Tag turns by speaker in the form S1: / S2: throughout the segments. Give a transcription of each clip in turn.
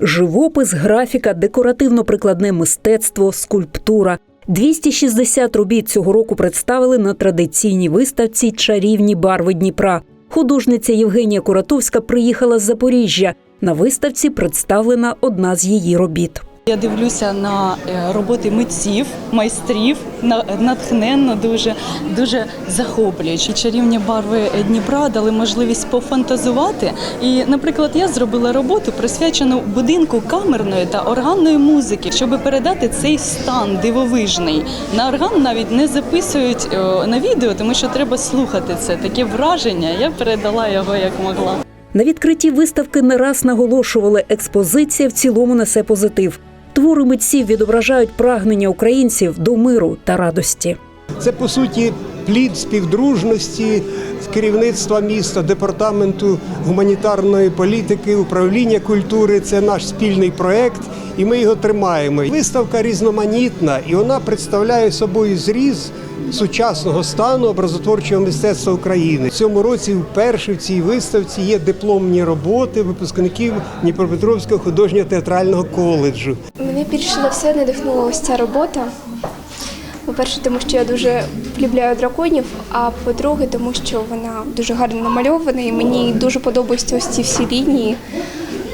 S1: живопис, графіка, декоративно-прикладне мистецтво, скульптура. 260 робіт цього року представили на традиційній виставці Чарівні барви Дніпра. Художниця Євгенія Куратовська приїхала з Запоріжжя. На виставці представлена одна з її робіт.
S2: Я дивлюся на е, роботи митців, майстрів, на- натхненно, дуже, дуже захоплюючи. Чарівні барви Дніпра дали можливість пофантазувати. І, наприклад, я зробила роботу, присвячену будинку камерної та органної музики, щоб передати цей стан дивовижний. На орган навіть не записують е, на відео, тому що треба слухати це. Таке враження. Я передала його як могла.
S1: На відкритті виставки не раз наголошували, експозиція в цілому несе позитив. Твори митців відображають прагнення українців до миру та радості.
S3: Це по суті плід співдружності керівництва міста, департаменту гуманітарної політики, управління культури. Це наш спільний проект, і ми його тримаємо. Виставка різноманітна, і вона представляє собою зріз сучасного стану образотворчого мистецтва України. В цьому році вперше в цій виставці є дипломні роботи випускників Дніпропетровського художньо театрального коледжу.
S4: Мене більше за все надихнула ось ця робота. По-перше, тому що я дуже полюбляю драконів, а по-друге, тому що вона дуже гарно намальована і мені дуже подобаються ось ці всі лінії.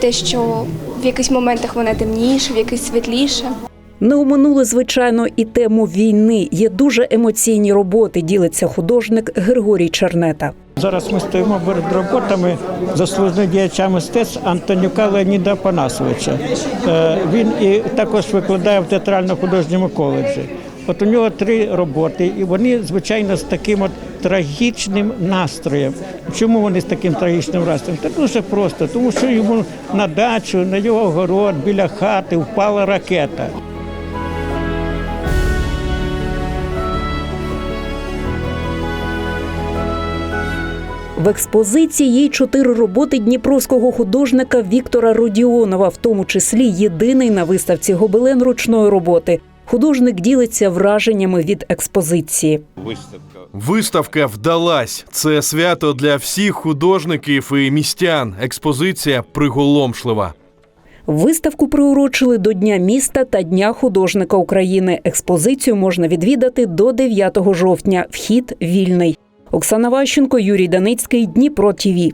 S4: Те, що в якихось моментах вона темніша, в якихось світліша.
S1: Не оминули, звичайно, і тему війни. Є дуже емоційні роботи. Ділиться художник Григорій Чернета.
S5: Зараз ми стоїмо перед роботами заслуженого діяча мистецтв Антонюка Леоніда Панасовича. Е, Він і також викладає в театрально-художньому коледжі. От у нього три роботи, і вони, звичайно, з таким от трагічним настроєм. Чому вони з таким трагічним настроєм? Та дуже просто, тому що йому на дачу, на його город, біля хати впала ракета.
S1: В експозиції є чотири роботи дніпровського художника Віктора Родіонова, в тому числі єдиний на виставці гобелен ручної роботи. Художник ділиться враженнями від експозиції.
S6: Виставка вдалась. Це свято для всіх художників і містян. Експозиція приголомшлива.
S1: Виставку приурочили до Дня міста та Дня художника України. Експозицію можна відвідати до 9 жовтня. Вхід вільний. Оксана Ващенко, Юрій Даницький, Дніпро ТІВІ.